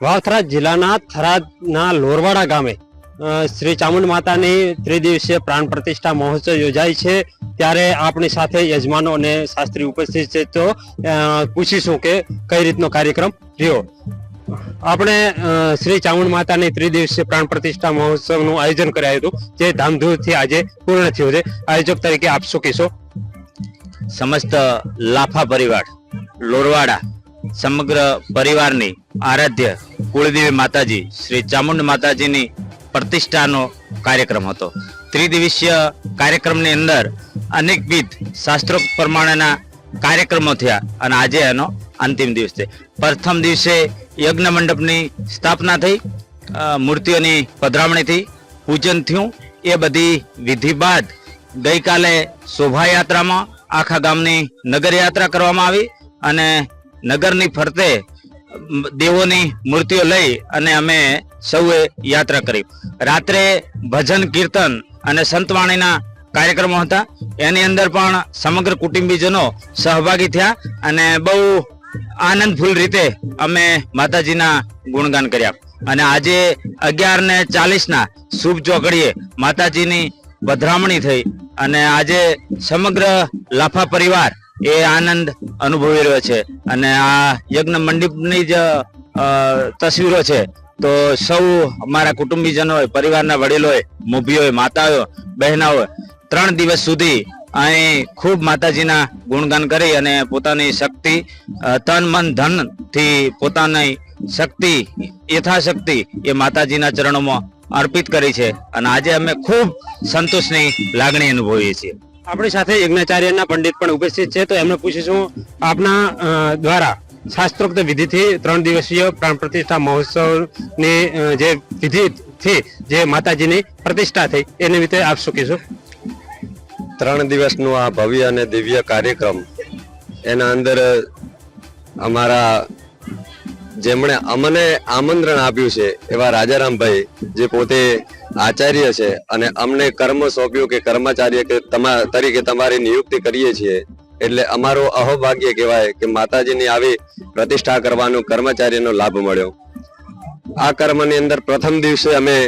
વાવથરા જિલ્લાના થરાદના લોરવાડા ગામે શ્રી ચામુંડ માતાની ત્રિદિવસીય પ્રાણ પ્રતિષ્ઠા મહોત્સવ યોજાય છે. ત્યારે આપણી સાથે યજમાનો અને શાસ્ત્રી ઉપસ્થિત છે. તો પૂછીશું કે કઈ રીતનો કાર્યક્રમ રહ્યો. આપણે શ્રી ચામુંડ માતાની ત્રિદિવસીય પ્રાણ પ્રતિષ્ઠા મહોત્સવનું આયોજન કરાયું હતું, જે ધામધૂમથી આજે પૂર્ણ થયું છે. આયોજક તરીકે આપ શું કહેશો? સમસ્ત લાફા પરિવાર, લોરવાડા, સમગ્ર પરિવારની આરાધ્ય કુળદેવી માતાજી શ્રી ચામુંડ માતાજીની પ્રતિષ્ઠાનો કાર્યક્રમ હતો. ત્રિદિવસીય કાર્યક્રમની અંદર અનેકવિધ શાસ્ત્રો પ્રમાણેના કાર્યક્રમો થયા અને આજે એનો અંતિમ દિવસ છે. પ્રથમ દિવસે યજ્ઞ મંડપની સ્થાપના થઈ મૂર્તિઓની પધરામણી થઈ, પૂજન થયું. એ બધી વિધિ બાદ ગઈકાલે શોભાયાત્રામાં આખા ગામની નગરયાત્રા કરવામાં આવી અને નગરની ફરતે દેવોની મૂર્તિઓ લઈ અને અમે સૌએ યાત્રા કરી. રાત્રે ભજન, કીર્તન અને સંતવાણીના કાર્યક્રમો હતા. એની અંદર પણ સમગ્ર કુટુંબીજનો સહભાગી થયા અને બહુ આનંદફુલ રીતે અમે માતાજીના ગુણગાન કર્યા. અને આજે અગિયાર ને ચાલીસના શુભ ચોકડીએ માતાજીની પધરામણી થઈ અને આજે સમગ્ર લાફા પરિવાર એ આનંદ અનુભવી રહ્યો છે. અને આ યજ્ઞ મંડપની જ તસવીરો છે. તો સૌ અમારા કુટુંબીજનોએ પરિવારના વડીલોએ મોભીઓએ માતાઓ, બહેનાઓ, ત્રણ દિવસ સુધી અહીં ખૂબ માતાજીના ગુણગાન કરી અને પોતાની શક્તિ તન, મન, ધનથી પોતાની શક્તિ, યથાશક્તિ એ માતાજીના ચરણોમાં અર્પિત કરી છે. અને આજે અમે ખૂબ સંતોષની લાગણી અનુભવીએ છીએ. આપણી સાથે યજ્ઞાચાર્યના પંડિત પણ ઉપસ્થિત છે. તો એમને પૂછીશું, આપના દ્વારા શાસ્ત્રોક્ત વિધિથી ત્રણ દિવસીય પ્રાણ પ્રતિષ્ઠા મહોત્સવની જે વિધિથી જે માતાજીની પ્રતિષ્ઠા થઈ, એની વિશે આપ શું ત્રણ દિવસનું આ ભવ્ય અને દિવ્ય કાર્યક્રમ એના અંદર અમારા જેમણે અમને આમંત્રણ આપ્યું છે એવા રાજારામભાઈ, જે પોતે આચાર્ય છે અને અમને કર્મ સોંપ્યું કે કર્મચાર્ય કે તમા, તરીકે તમારી નિયુક્તિ કરીએ છીએ. એટલે અમારો અહોભાગ્ય કહેવાય કે માતાજીની આવી પ્રતિષ્ઠા કરવાનો કર્મચારીનો લાભ મળ્યો. આ કર્મની અંદર પ્રથમ દિવસે અમે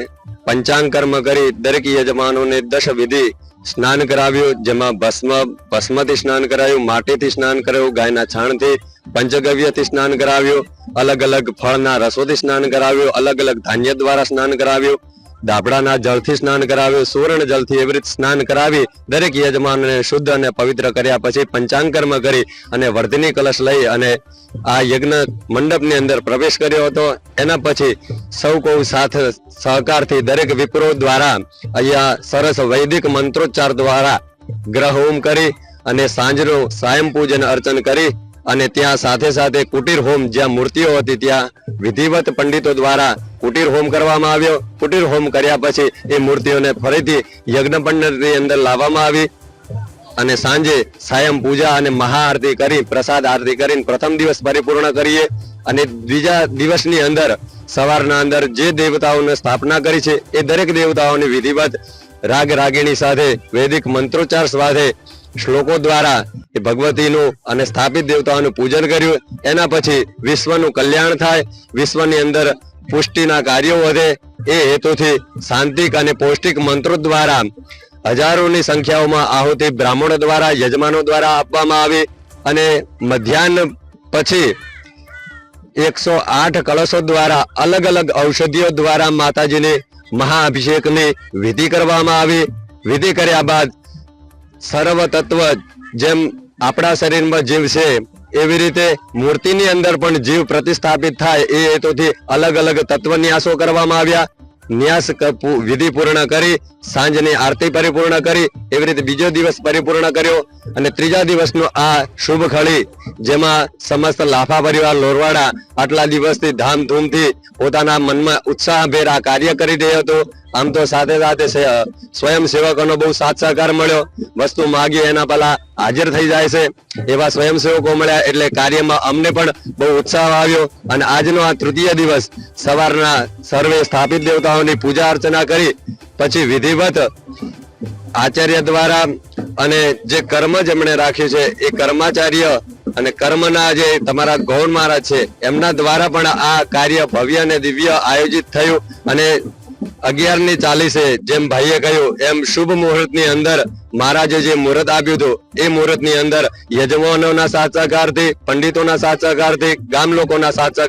પંચાંગ કર્મ કરી દરેક યજમાનોને દશ વિધિ સ્નાન કરાવ્યું, જેમાં ભસ્મ, ભસ્મથી સ્નાન કરાવ્યું માટીથી સ્નાન કરાવ્યું ગાયના છાણથી પંચગવ્યથી સ્નાન કરાવ્યું અલગ અલગ ફળના રસોથી સ્નાન કરાવ્યું અલગ અલગ ધાન્ય દ્વારા સ્નાન કરાવ્યું દાબડાના જળથી સ્નાન કરાવ્યું સુવર્ણ જળથી એવી રીતે સ્નાન કરાવી, દરેક યજમાનને શુદ્ધ અને પવિત્ર કર્યા પછી પંચાંગ કર્મ કરી અને વર્ધની કલશ લઈ અને આ યજ્ઞ મંડપની અંદર પ્રવેશ કર્યો હતો. એના પછી સૌ કોઈ સાથ સહકારથી દરેક વિપ્રો દ્વારા અહીંયા સરસ વૈદિક મંત્રોચ્ચાર દ્વારા ગ્રહ હોમ કરી અને સાંજનું સાયમ પૂજન અર્ચન કરી અને ત્યાં સાથે સાથે કુટીર હોમ જ્યાં મૂર્તિઓ હતી, ત્યાં વિધિવત પંડિતો દ્વારા કુટીર હોમ કરવામાં આવ્યો. કુટીર હોમ કર્યા પછી એ મૂર્તિઓને ફરીથી યજ્ઞ પંડિતની અંદર લાવવામાં આવી અને સાંજે સાયમ પૂજા અને મહાઆરતી કરી, પ્રસાદ આરતી કરીને પ્રથમ દિવસ પરિપૂર્ણ કરીએ. અને બીજા દિવસની અંદર સવારના અંદર જે દેવતાઓને સ્થાપના કરી છે, એ દરેક દેવતાઓની વિધિવત રાગ રાગીણી સાથે, વૈદિક મંત્રોચ્ચાર સાથે શ્લોકો દ્વારા ભગવતીનું અને સ્થાપિત દેવતાઓનું પૂજન કર્યું. એના પછી વિશ્વનું કલ્યાણ થાય, વિશ્વની અંદર પુષ્ટિના કાર્યો વધે. એ હેતુથી શાંતિક અને પૌષ્ટિક મંત્રો દ્વારા હજારોની સંખ્યાઓમાં આહુતિ બ્રાહ્મણો દ્વારા, યજમાનો દ્વારા આપવામાં આવી અને મધ્યાહન પછી એકસો આઠ કળશો દ્વારા અલગ અલગ ઔષધિઓ દ્વારા માતાજીને મહાઅભિષેકની વિધિ કરવામાં આવી. વિધિ કર્યા બાદ સર્વ તત્વ જેમ આપણા શરીરમાં જીવ છે, એવી રીતે મૂર્તિની અંદર પણ જીવ પ્રતિસ્થાપિત થાય એ હેતુથી અલગ અલગ તત્વ ન્યાસો કરવામાં આવ્યા. ન્યાસ વિધિ પૂર્ણ કરી, સાંજની આરતી પરિપૂર્ણ કરી, એવી રીતે બીજો દિવસ પરિપૂર્ણ કર્યો અને ત્રીજા દિવસનો આ શુભ ખળી જેમાં સમસ્ત લાફા પરિવાર, લોરવાડા આટલા દિવસથી ધામધૂમથી પોતાના મનમાં ઉત્સાહભેર આ કાર્ય કરી રહ્યો હતો. આમ તો સાથે સાથે સ્વયં સ્વયંસેવકોનો બહુ સાથ સહકાર મળ્યો. વસ્તુ માગી એના પહેલા હાજર થઈ જાય છે. એવા સ્વયંસેવકો મળ્યા એટલે કાર્યમાં અમને પણ બહુ ઉત્સાહ આવ્યો. અને આજનો આ તૃતીય દિવસ સવારના સર્વે સ્થાપિત દેવતાઓની પૂજા અર્ચના કરી. પછી વિધિવત આચાર્ય દ્વારા અને જે કર્મ જેમણે રાખ્યું છે, એ કર્માચાર્ય અને કર્મના જે તમારા ગૌણ મહારાજ છે, એમના દ્વારા પણ આ કાર્ય ભવ્ય અને દિવ્ય આયોજિત થયું અને અગિયારની ચાલીસે જેમ ભાઈએ કહ્યું, એમ શુભ મુહૂર્તની અંદર મહારાજે જે મુહૂર્ત આપ્યું હતું, એ મુહૂર્તની અંદર યજમાનોના સાથ પંડિતોના સાથ ગામ લોકોના સાથ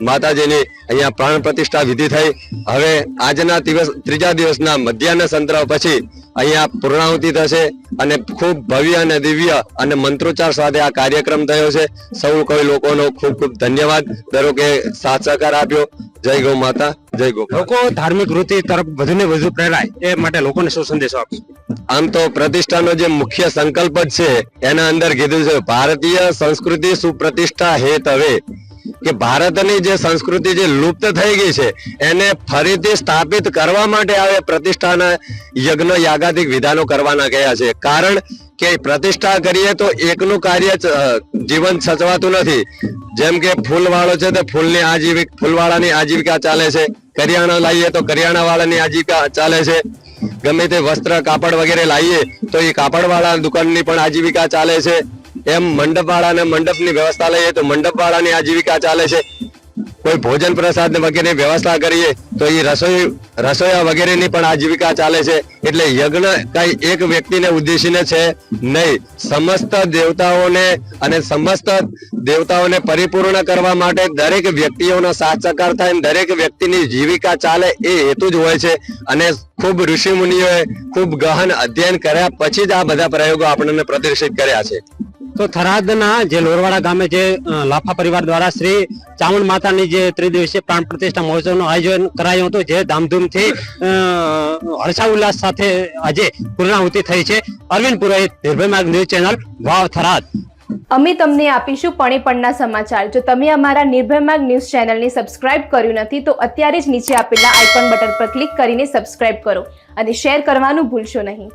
માતાજીની અહીંયા પ્રાણ પ્રતિષ્ઠા વિધિ થઈ. હવે આજના દિવસ, ત્રીજા દિવસના મધ્યાહન સંતરાવ પછી અહીંયા પૂર્ણાહુતિ થશે અને ખૂબ ભવ્ય અને દિવ્ય અને મંત્રોચ્ચાર સાથે આ કાર્યક્રમ થયો છે. સૌ કોઈ લોકોનો ખૂબ ખૂબ ધન્યવાદ. દરો કે સાથ આપ્યો. જય ગૌ માતા. જય ગોપાલ. લોકો ધાર્મિક વૃત્તિ તરફ વધુ ને વધુ પ્રેરાય એ માટે લોકોને શું સંદેશો આપશો? આમ તો પ્રતિષ્ઠાનો જે મુખ્ય સંકલ્પ જ છે એના અંદર કીધું છે ભારતીય સંસ્કૃતિ સુપ્રતિષ્ઠા હેત હવે કે ભારતની જે સંસ્કૃતિ જે લુપ્ત થઈ ગઈ છે એને ફરીથી સ્થાપિત કરવા માટે આવે પ્રતિષ્ઠાના યજ્ઞ યાગાદિક વિધાનો કરવાના ગયા છે. કારણ કે પ્રતિષ્ઠા કરીએ તો એકનું કાર્ય જીવન સચવાતું નથી. જેમ કે ફૂલવાળો છે તો ફૂલની આજીવિક ફૂલવાળાની આજીવિકા ચાલે છે. કરિયાણા લાવીએ તો કરિયાણા વાળાની આજીવિકા ચાલે છે. ગમે તે વસ્ત્ર, કાપડ વગેરે લાવીએ તો એ કાપડ વાળા દુકાનની પણ આજીવિકા ચાલે છે. એમ મંડપ વાળાને મંડપની વ્યવસ્થા લઈએ તો મંડપ વાળાની આજીવિકા ચાલે છે. કોઈ ભોજન પ્રસાદ વગેરે વ્યવસ્થા કરીએ, તો એ રસોઈ, રસોયા વગેરેની પણ આજીવિકા ચાલે છે. એટલે યજ્ઞ કઈ એક વ્યક્તિને ઉદ્દેશીને છે નહીં. સમસ્ત દેવતાઓને અને સમસ્ત દેવતાઓને પરિપૂર્ણ કરવા માટે દરેક વ્યક્તિઓનો સાથ સહકાર થાય અને દરેક વ્યક્તિની જીવિકા ચાલે એ હેતુ જ હોય છે. અને ખૂબ ઋષિ મુનિઓએ ખૂબ ગહન અધ્યયન કર્યા પછી જ આ બધા પ્રયોગો આપણને પ્રદર્શિત કર્યા છે. તો થરાદના જે લોરવાડા ગામે જે લાફા પરિવાર દ્વારા શ્રી ચામુંડ માતાની જે ત્રિદિવસીય પ્રાણ પ્રતિષ્ઠા મહોત્સવનું આયોજન કરાયું હતું, જે ધામધૂમથી હર્ષા ઉલ્લાસ સાથે આજે પૂર્ણાહુતિ થઈ છે. અરવિંદ પુરોહિત, નિર્ભય માર્ગ ન્યૂઝ ચેનલ, વાવ થરાદ. અમે તમને આપીશું પણેપણના સમાચાર. જો તમે અમારા નિર્ભય માર્ગ ન્યૂઝ ચેનલને સબસ્ક્રાઇબ કર્યું નથી, તો અત્યારે જ નીચે આપેલા આઇકોન બટન પર ક્લિક કરીને સબસ્ક્રાઇબ કરો અને શેર કરવાનું ભૂલશો નહીં.